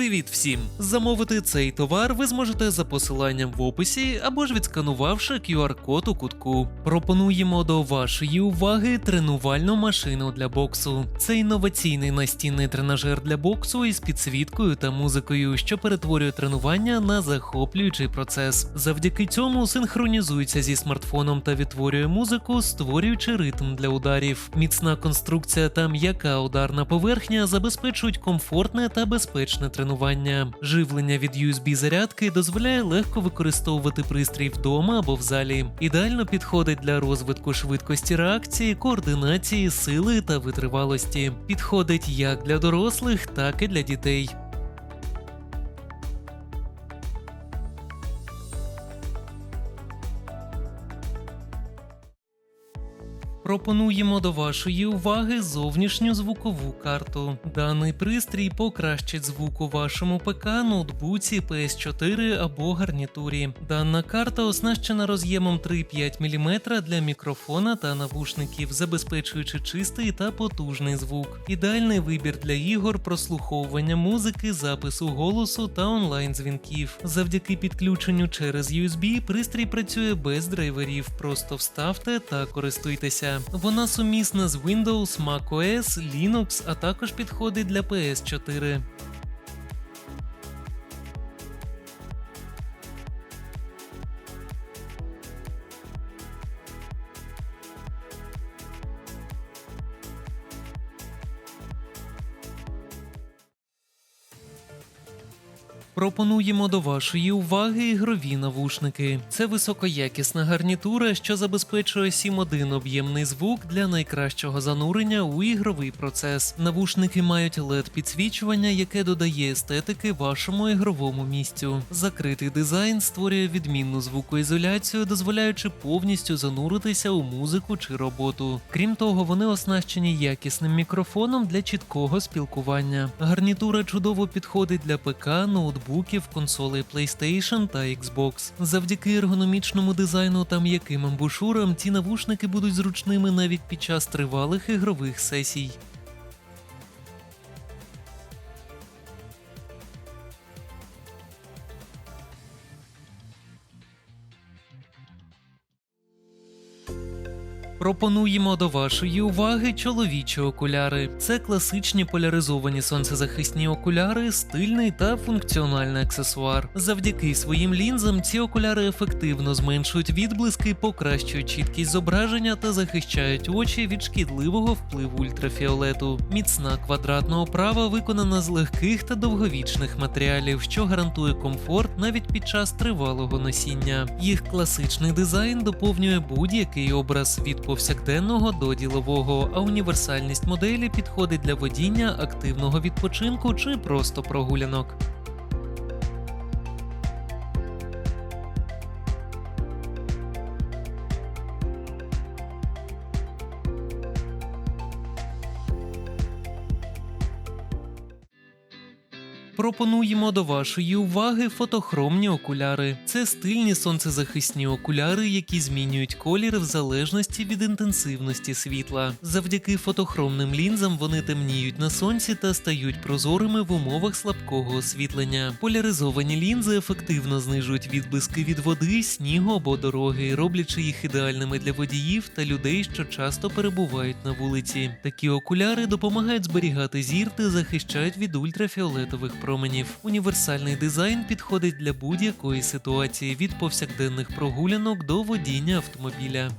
Привіт всім! Замовити цей товар ви зможете за посиланням в описі або ж відсканувавши QR-код у кутку. Пропонуємо до вашої уваги тренувальну машину для боксу. Це інноваційний настінний тренажер для боксу із підсвіткою та музикою, що перетворює тренування на захоплюючий процес. Завдяки цьому синхронізується зі смартфоном та відтворює музику, створюючи ритм для ударів. Міцна конструкція та м'яка ударна поверхня забезпечують комфортне та безпечне тренування. Живлення від USB зарядки дозволяє легко використовувати пристрій вдома або в залі. Ідеально підходить для розвитку швидкості реакції, координації, сили та витривалості. Підходить як для дорослих, так і для дітей. Пропонуємо до вашої уваги зовнішню звукову карту. Даний пристрій покращить звук у вашому ПК, ноутбуці, PS4 або гарнітурі. Дана карта оснащена роз'ємом 3,5 мм для мікрофона та навушників, забезпечуючи чистий та потужний звук. Ідеальний вибір для ігор, прослуховування музики, запису голосу та онлайн-дзвінків. Завдяки підключенню через USB пристрій працює без драйверів. Просто вставте та користуйтеся. Вона сумісна з Windows, macOS, Linux, а також підходить для PS4. Пропонуємо до вашої уваги ігрові навушники. Це високоякісна гарнітура, що забезпечує 7.1 об'ємний звук для найкращого занурення у ігровий процес. Навушники мають led підсвічування, яке додає естетики вашому ігровому місцю. Закритий дизайн створює відмінну звукоізоляцію, дозволяючи повністю зануритися у музику чи роботу. Крім того, вони оснащені якісним мікрофоном для чіткого спілкування. Гарнітура чудово підходить для ПК, ноутбуків, консолей PlayStation та Xbox. Завдяки ергономічному дизайну та м'яким амбушурам ці навушники будуть зручними навіть під час тривалих ігрових сесій. Пропонуємо до вашої уваги чоловічі окуляри. Це класичні поляризовані сонцезахисні окуляри, стильний та функціональний аксесуар. Завдяки своїм лінзам ці окуляри ефективно зменшують відблиски, покращують чіткість зображення та захищають очі від шкідливого впливу ультрафіолету. Міцна квадратна оправа виконана з легких та довговічних матеріалів, що гарантує комфорт навіть під час тривалого носіння. Їх класичний дизайн доповнює будь-який образ від повсякденного до ділового, а універсальність моделі підходить для водіння, активного відпочинку чи просто прогулянок. Пропонуємо до вашої уваги фотохромні окуляри. Це стильні сонцезахисні окуляри, які змінюють колір в залежності від інтенсивності світла. Завдяки фотохромним лінзам вони темніють на сонці та стають прозорими в умовах слабкого освітлення. Поляризовані лінзи ефективно знижують відблиски від води, снігу або дороги, роблячи їх ідеальними для водіїв та людей, що часто перебувають на вулиці. Такі окуляри допомагають зберігати зір та захищають від ультрафіолетових променів. Універсальний дизайн підходить для будь-якої ситуації від повсякденних прогулянок до водіння автомобіля.